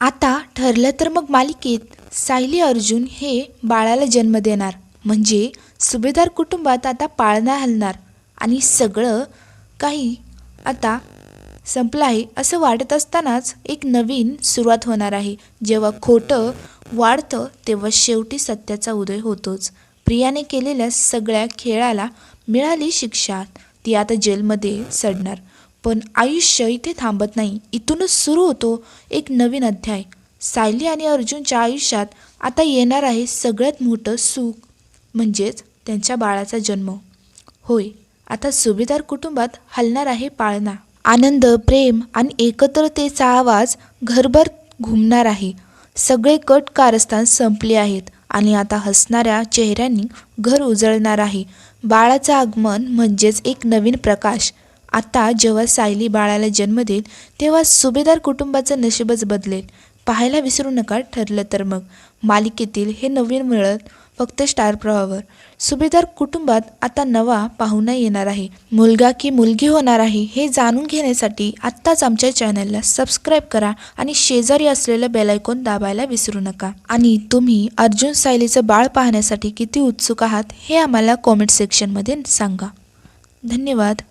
आता ठरलं तर मग मालिकेत सायली अर्जुन हे बाळाला जन्म देणार. म्हणजे सुभेदार कुटुंबात आता पाळणा हलणार. आणि सगळं काही आता संपलं आहे असं वाटत असतानाच एक नवीन सुरुवात होणार आहे. जेव्हा खोटं वाढतं तेव्हा शेवटी सत्याचा उदय होतोच. प्रियाने केलेल्या सगळ्या खेळाला मिळाली शिक्षा. ती आता जेलमध्ये सडणार. पण आयुष्य इथे थांबत नाही. इथूनच सुरू होतो एक नवीन अध्याय. सायली आणि अर्जुनच्या आयुष्यात आता येणार आहे सगळ्यात मोठं सुख म्हणजेच त्यांच्या बाळाचा जन्म. होय आता सुभेदार कुटुंबात हलणार आहे पाळणा. आनंद प्रेम आणि एकत्रतेचा आवाज घरभर घुमणार आहे. सगळे कट कारस्थान संपले आहेत आणि आता हसणाऱ्या चेहऱ्यांनी घर उजळणार आहे. बाळाचं आगमन म्हणजेच एक नवीन प्रकाश. आता जेव्हा सायली बाळाला जन्म देईल तेव्हा सुभेदार कुटुंबाचं नशीबच बदलेल. पाहायला विसरू नका ठरलं तर मग. मालिकेतील हे नवीन मिळत फक्त स्टार प्रवाहावर. सुभेदार कुटुंबात आता नवा पाहुणा येणार आहे. मुलगा की मुलगी होणार आहे हे जाणून घेण्यासाठी आत्ताच आमच्या चॅनलला सबस्क्राईब करा आणि शेजारी असलेलं बेलायकॉन दाबायला विसरू नका. आणि तुम्ही अर्जुन सायलीचं बाळ पाहण्यासाठी किती उत्सुक आहात हे आम्हाला कॉमेंट सेक्शनमध्ये सांगा. धन्यवाद.